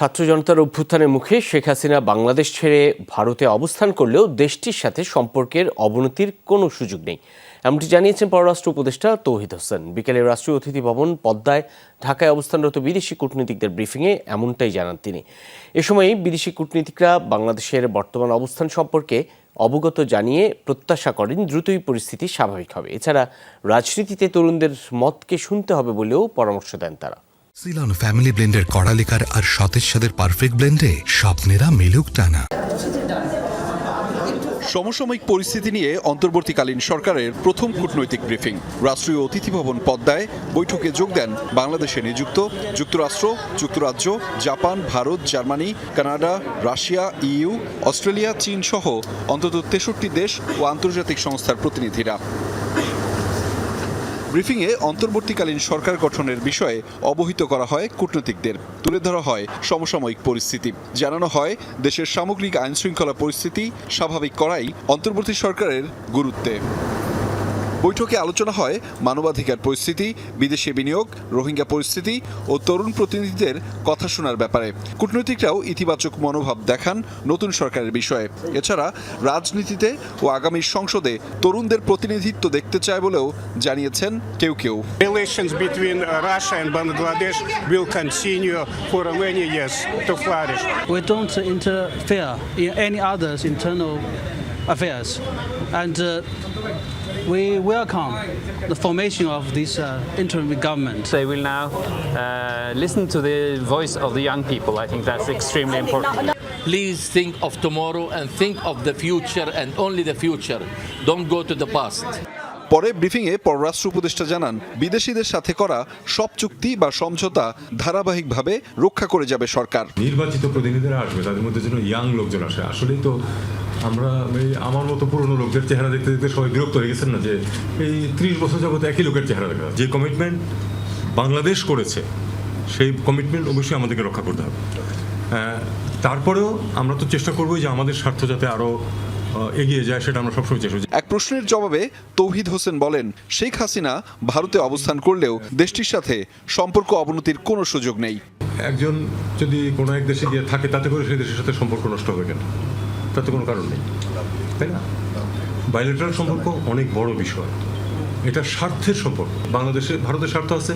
ছাত্র জনতার অভ্যুত্থানের মুখে শেখ হাসিনা বাংলাদেশ ছেড়ে ভারতে অবস্থান করলেও দেশটির সাথে সম্পর্কের অবনতির কোনো সুযোগ নেই। এমনটি জানিয়েছেন পররাষ্ট্র উপদেষ্টা তৌহিদ হোসেন। বিকেলে রাষ্ট্রীয় অতিথি ভবন পদ্মায় ঢাকায় অবস্থানরত বিদেশি কূটনীতিকদের ব্রিফিংয়ে এমনটাই জানান তিনি। এ সময় বিদেশি কূটনীতিকরা বাংলাদেশের বর্তমান অবস্থান সম্পর্কে অবগত জানিয়ে প্রত্যাশা করেন দ্রুতই পরিস্থিতি স্বাভাবিক হবে। এছাড়া রাজনীতিতে তরুণদের মতকে শুনতে হবে বলেও পরামর্শ দেন তারা। সিলন ফ্যামিলি ব্লেন্ডের কড়ালিকার আর সতেজ সাদের পারফেক্ট ব্লেন্ডে স্বপ্নেরা মেলুক টানা। সমসাময়িক পরিস্থিতি নিয়ে অন্তর্বর্তীকালীন সরকারের প্রথম কূটনৈতিক ব্রিফিং। রাষ্ট্রীয় অতিথি ভবন পদ্মায় বৈঠকে যোগ দেন বাংলাদেশে নিযুক্ত যুক্তরাষ্ট্র, যুক্তরাজ্য, Japan, Bharat, Germany, Canada, Russia EU Australia, চীন সহ অন্তত তেষট্টি দেশ ও আন্তর্জাতিক সংস্থার প্রতিনিধিরা। ব্রিফিংয়ে অন্তর্বর্তীকালীন সরকার গঠনের বিষয়ে অবহিত করা হয় কূটনীতিকদের। তুলে ধরা হয় সমসাময়িক পরিস্থিতি। জানানো হয়, দেশের সামগ্রিক আইনশৃঙ্খলা পরিস্থিতি স্বাভাবিক করাই অন্তর্বর্তী সরকারের গুরুত্বে। বৈঠকে আলোচনা হয় মানবাধিকার পরিস্থিতি বিদেশি বিনিয়োগ রোহিঙ্গা পরিস্থিতি ও তরুণ প্রতিনিধিদের কথা শোনার ব্যাপারে। কূটনৈতিকরাও ইতিবাচক মনোভাব দেখান নতুন সরকারের বিষয়ে। এছাড়া রাজনীতিতে ও আগামী সংসদে তরুণদের প্রতিনিধিত্ব দেখতে চায় বলেও জানিয়েছেন কেউ কেউ। Relations between Russia and Bangladesh will continue for many years to flourish. We don't interfere in any others' internal affairs, and uh, we welcome the formation of this uh, interim government. They will now uh, listen to the voice of the young people. I think that's extremely important. Please think of tomorrow and think of the future and only the future. Don't go to the past. পরে ব্রিফিংয়ে পররাষ্ট্র উপদেষ্টা জানান, বিদেশিদের সাথে করা সব চুক্তি বা সমঝোতা ধারাবাহিকভাবে রক্ষা করে যাবে সরকার। নির্বাচিত প্রতিনিধিরা আসবে, তাদের মধ্যে যেন ইয়াং লোকজন আসে। আসলেই তো আমরা এই আমার মতো পুরনো লোকদের চেহারা দেখতে দেখতে সবাই বিরক্ত হয়ে গেছেন না যে এই ত্রিশ বছর যাবত একই লোকের চেহারা দেখা যে কমিটমেন্ট বাংলাদেশ করেছে, সেই কমিটমেন্ট অবশ্যই আমাদেরকে রক্ষা করতে হবে। তারপরেও আমরা তো চেষ্টা করব যে আমাদের স্বার্থ যাতে আরও এগিয়ে যায় সেটা আমরা সবসময় চেষ্টা এক প্রশ্নের জবাবে তৌহিদ হোসেন বলেন শেখ হাসিনা ভারতে অবস্থান করলেও দেশটির সাথে সম্পর্ক অবনতির কোনো সুযোগ নেই। একজন যদি কোনো এক দেশে গিয়ে থাকে তাতে করে সেই দেশের সাথে সম্পর্ক নষ্ট হবে কেন? তাতে কোনো কারণ নেই। তাই না? বাইলেটারাল সম্পর্ক অনেক বড় বিষয়। এটা স্বার্থের সম্পর্ক। বাংলাদেশে ভারতের স্বার্থ আছে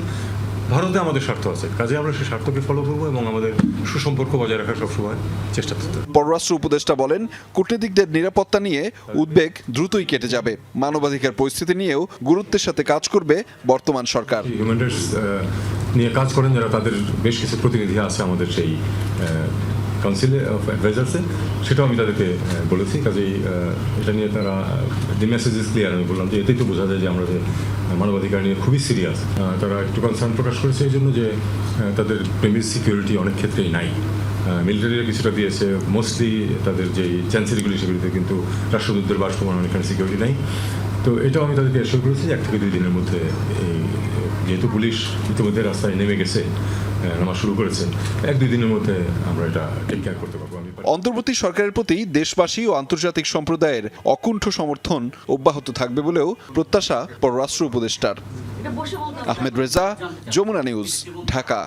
ভারতে আমাদের স্বার্থ আছে। কাজে আমরা সেই স্বার্থকে ফলো করব এবং আমাদের সুসম্পর্ক বজায় রাখার সবসময় চেষ্টা করতে পররাষ্ট্র উপদেষ্টা বলেন কূটনীতিকদের নিরাপত্তা নিয়ে উদ্বেগ দ্রুতই কেটে যাবে। মানবাধিকার পরিস্থিতি নিয়েও গুরুত্বের সাথে কাজ করবে বর্তমান সরকার। নিয়ে কাজ করেন যারা তাদের বেশ কিছু প্রতিনিধি আছে আমাদের সেই কাউন্সিলে অফ অ্যাডভাইজার্সে সেটাও আমি তাদেরকে বলেছি। কাজেই এটা নিয়ে তারা দি মেসেজ ইজ ক্লিয়ার আমি বললাম যে এতেই তো বোঝা যায় যে আমরা যে মানবাধিকার নিয়ে খুবই সিরিয়াস তারা একটু কনসার্ন প্রকাশ করেছে এই জন্য যে তাদের প্রেমিস সিকিউরিটি অনেক ক্ষেত্রেই নাই। মিলিটারিরা কিছুটা দিয়েছে মোস্টলি তাদের যেই চ্যান্সেলগুলি সেগুলিতে কিন্তু রাষ্ট্রদূতদের বাসভবন অনেকখানে সিকিউরিটি নাই। তো এটাও আমি তাদেরকে এসব করেছি এক থেকে দুই দিনের মধ্যে এই যেহেতু পুলিশ ইতিমধ্যে রাস্তায় নেমে গেছে নামা শুরু করেছে এক দুই দিনের মধ্যে আমরা এটা টেক কেয়ার করতে পারব। অন্তর্বর্তী সরকারের প্রতি দেশবাসী ও আন্তর্জাতিক সম্প্রদায়ের অকুণ্ঠ সমর্থন অব্যাহত থাকবে বলেও প্রত্যাশা পররাষ্ট্র উপদেষ্টার। আহমেদ রেজা যমুনা নিউজ ঢাকা।